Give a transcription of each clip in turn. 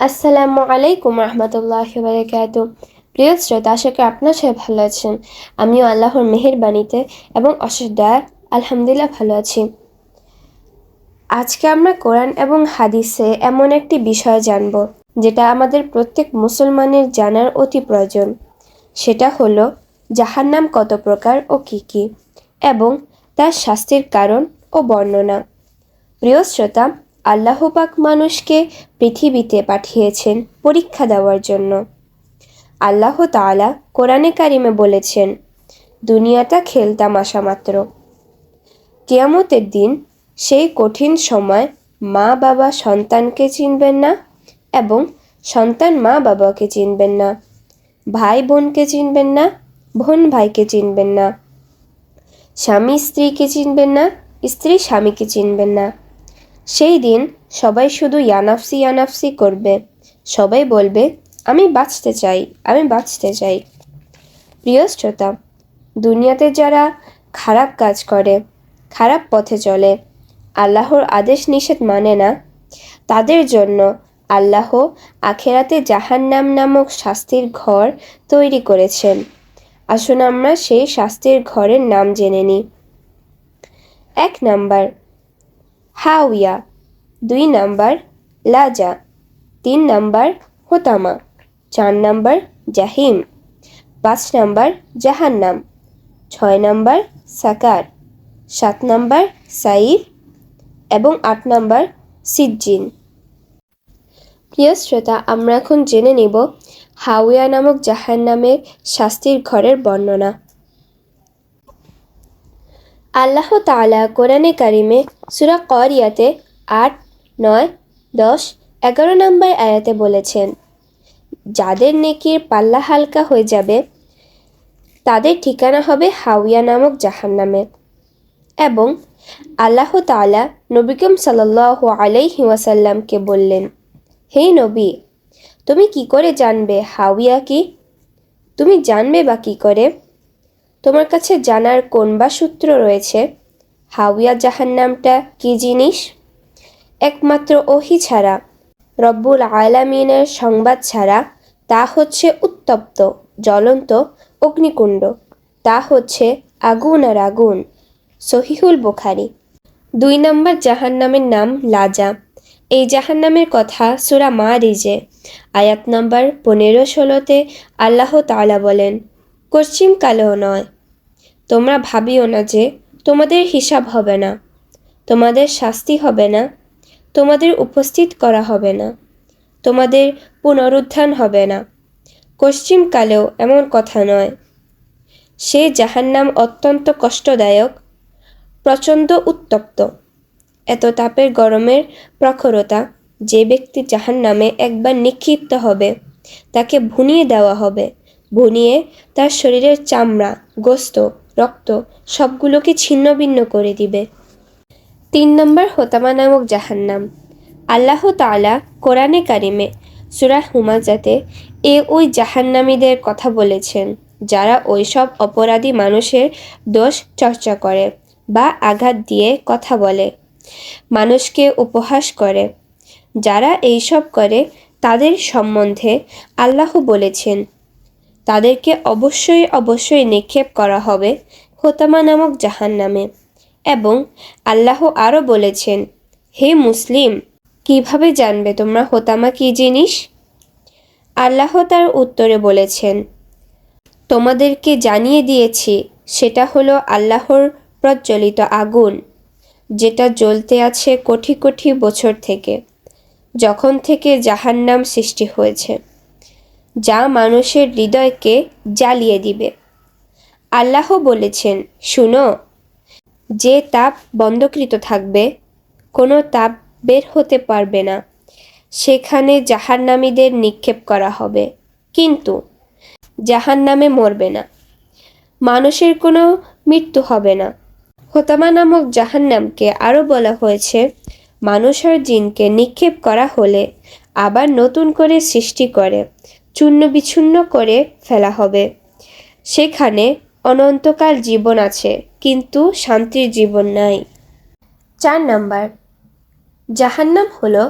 আসসালামু আলাইকুম রহমতুল্লাহ বারকাত প্রিয় শ্রোতা, আশা করি আপনার সবাই ভালো আছেন। আমিও আল্লাহর মেহেরবাণীতে এবং অশেষ আলহামদুলিল্লাহ ভালো আছি। আজকে আমরা কোরআন এবং হাদিসে এমন একটি বিষয় জানব, যেটা আমাদের প্রত্যেক মুসলমানের জানার অতি প্রয়োজন। সেটা হলো, জাহান্নাম কত প্রকার ও কী কী, এবং তার শাস্তির কারণ ও বর্ণনা। প্রিয় শ্রোতা আল্লাহ পাক মানুষকে পৃথিবীতে পাঠিয়েছেন পরীক্ষা দেওয়ার জন্য। আল্লাহ তাআলা কোরআনে কারিমে বলেছেন, দুনিয়াটা খেলতামাশা মাত্র। কেয়ামতের দিন সেই কঠিন সময় মা বাবা সন্তানকে চিনবেন না এবং সন্তান মা বাবাকে চিনবেন না, ভাই বোনকে চিনবেন না, বোন ভাইকে চিনবেন না, স্বামী স্ত্রীকে চিনবেন না, স্ত্রী স্বামীকে চিনবেন না। সেই দিন সবাই শুধু ইয়ানাফসি ইয়ানাফসি করবে। সবাই বলবে, আমি বাঁচতে চাই, আমি বাঁচতে চাই। প্রিয় শ্রোতা, দুনিয়াতে যারা খারাপ কাজ করে, খারাপ পথে চলে, আল্লাহর আদেশ নিষেধ মানে না, তাদের জন্য আল্লাহ আখেরাতে জাহান্নাম নামক শাস্তির ঘর তৈরি করেছেন। আসুন আমরা সেই শাস্তির ঘরের নাম জেনে নিই এক নাম্বার হাউয়া দুই নাম্বার লাজা, তিন নাম্বার হোতামা, চার নাম্বার জাহিম, পাঁচ নাম্বার জাহান্নাম, ছয় নাম্বার সাকার, সাত নাম্বার সাইফ এবং আট নাম্বার সিজ্জিন। প্রিয় শ্রোতা, আমরা এখন জেনে নিব হাউয়া নামক জাহান্নামের শাস্তির ঘরের বর্ণনা। আল্লাহ তাআলা কোরআনে কারিমে সুরা করিয়াতে আট, নয়, দশ, এগারো নম্বর আয়াতে বলেছেন, যাদের নেকির পাল্লা হালকা হয়ে যাবে, তাদের ঠিকানা হবে হাউয়া নামক জাহান্নামে। এবং আল্লাহ তাআলা নবিকম সাল্লাহ আলাইহি ওয়াসাল্লামকে বললেন, হে নবী, তুমি কি করে জানবে হাউয়া কি? তুমি জানবে বা কি করে? তোমার কাছে জানার কোন বা সূত্র রয়েছে? হাউয়া জাহান্নামটা কি জিনিস? একমাত্র ওহি ছাড়া, রব্বুল আলামিনের সংবাদ ছাড়া তা হচ্ছে উত্তপ্ত, জ্বলন্ত অগ্নিকুণ্ড। তা হচ্ছে আগুন আর আগুন। সহিহুল বোখারি। দুই নম্বর জাহান্নামের নাম লাজা। এই জাহান্নামের কথা সুরা মা রিজে আয়াত নম্বর পনেরো ষোলোতে আল্লাহ তাআলা বলেন পশ্চিম কালেও নয় তোমরা ভাবিও না যে তোমাদের হিসাব হবে না, তোমাদের শাস্তি হবে না, তোমাদের উপস্থিত করা হবে না, তোমাদের পুনরুত্থান হবে না। পশ্চিমকালেও এমন কথা নয়। সে জাহান্নাম অত্যন্ত কষ্টদায়ক, প্রচণ্ড উত্তপ্ত। এত তাপের গরমের প্রখরতা যে ব্যক্তি জাহান্নামে একবার নিক্ষিপ্ত হবে, তাকে ভুনিয়ে দেওয়া হবে। ভুনিয়ে তার শরীরের চামড়া, গোস্ত রক্ত সবগুলোকে ছিন্ন ভিন্ন করে দিবে। তিন নম্বর, হোতামা নামক জাহান্নাম। আল্লাহ তাআলা কোরআনে কারিমে সুরা হুমাজাতে এ ওই জাহান্নামীদের কথা বলেছেন, যারা ওইসব অপরাধী মানুষের দোষ চর্চা করে বা আঘাত দিয়ে কথা বলে, মানুষকে উপহাস করে। যারা এইসব করে, তাদের সম্বন্ধে আল্লাহ বলেছেন তাদেরকে অবশ্যই অবশ্যই নিক্ষেপ করা হবে হোতামা নামক জাহান্নামে। এবং আল্লাহ আরও বলেছেন, হে মুসলিম, কীভাবে জানবে তোমরা হোতামা কি জিনিস? আল্লাহ তার উত্তরে বলেছেন, তোমাদেরকে জানিয়ে দিয়েছি, সেটা হলো আল্লাহর প্রজ্বলিত আগুন, যেটা জ্বলতে আছে কোটি কোটি বছর থেকে, যখন থেকে জাহান্নাম সৃষ্টি হয়েছে। যা মানুষের হৃদয়কে জ্বালিয়ে দিবে। আল্লাহ বলেছেন, শুনো, যে তাপ বন্ধকৃত থাকবে, কোনো তাপ বের হতে পারবে না। সেখানে জাহান্নামীদের নিক্ষেপ করা হবে। কিন্তু জাহান্নামে মরবে না। মানুষের কোনো মৃত্যু হবে না। হোতামা নামক জাহান্নামকে আরও বলা হয়েছে, মানুষ আর জিনকে নিক্ষেপ করা হলে আবার নতুন করে সৃষ্টি করে। চূর্ণ বিচ্ছুন্ন করে ফেলা হবে। সেখানে অনন্তকাল জীবন আছে, কিন্তু শান্তির জীবন নাই। চার নাম্বার, জাহান্নাম হলো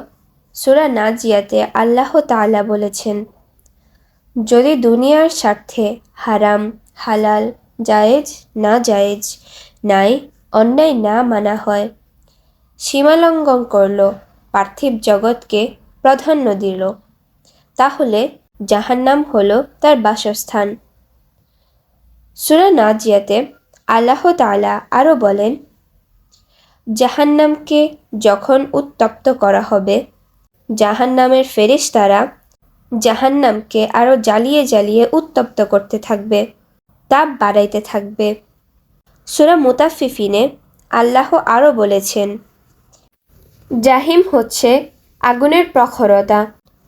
সুরা নাজিয়াতে আল্লাহ তাআলা বলেছেন, যদি দুনিয়ার স্বার্থে হারাম, হালাল, জায়েজ, না জায়েজ, নাই, অন্যায় না মানা হয়, সীমালঙ্ঘন করল, পার্থিব জগৎকে প্রাধান্য দিল, তাহলে জাহান্নাম হলো তার বাসস্থান। সুরা নাজিয়াতে আল্লাহ তাআলা আরও বলেন, জাহান্নামকে যখন উত্তপ্ত করা হবে, জাহান্নামের ফেরেশতারা জাহান্নামকে আরও জ্বালিয়ে জ্বালিয়ে উত্তপ্ত করতে থাকবে, তাপ বাড়াইতে থাকবে। সুরা মুতাফিফিনে আল্লাহ আরও বলেছেন, জাহিম হচ্ছে আগুনের প্রখরতা,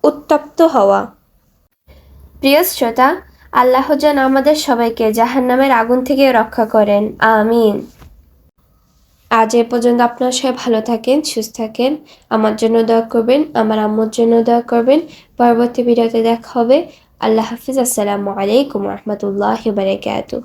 উত্তপ্ত হওয়া। প্রিয় শ্রোতা, আল্লাহ যেন আমাদের সবাইকে জাহান নামের আগুন থেকে রক্ষা করেন। আমিন। আজ এ পর্যন্ত আপনার সবাই ভালো থাকেন, সুস্থ থাকেন। আমার জন্য দয়া করবেন, আমার আম্মুর জন্য দয়া করবেন। পরবর্তী ভিডিওতে দেখা হবে। আল্লাহ হাফিজ। আসসালামু আলাইকুম রহমতুল্লাহ বারকাতুহ।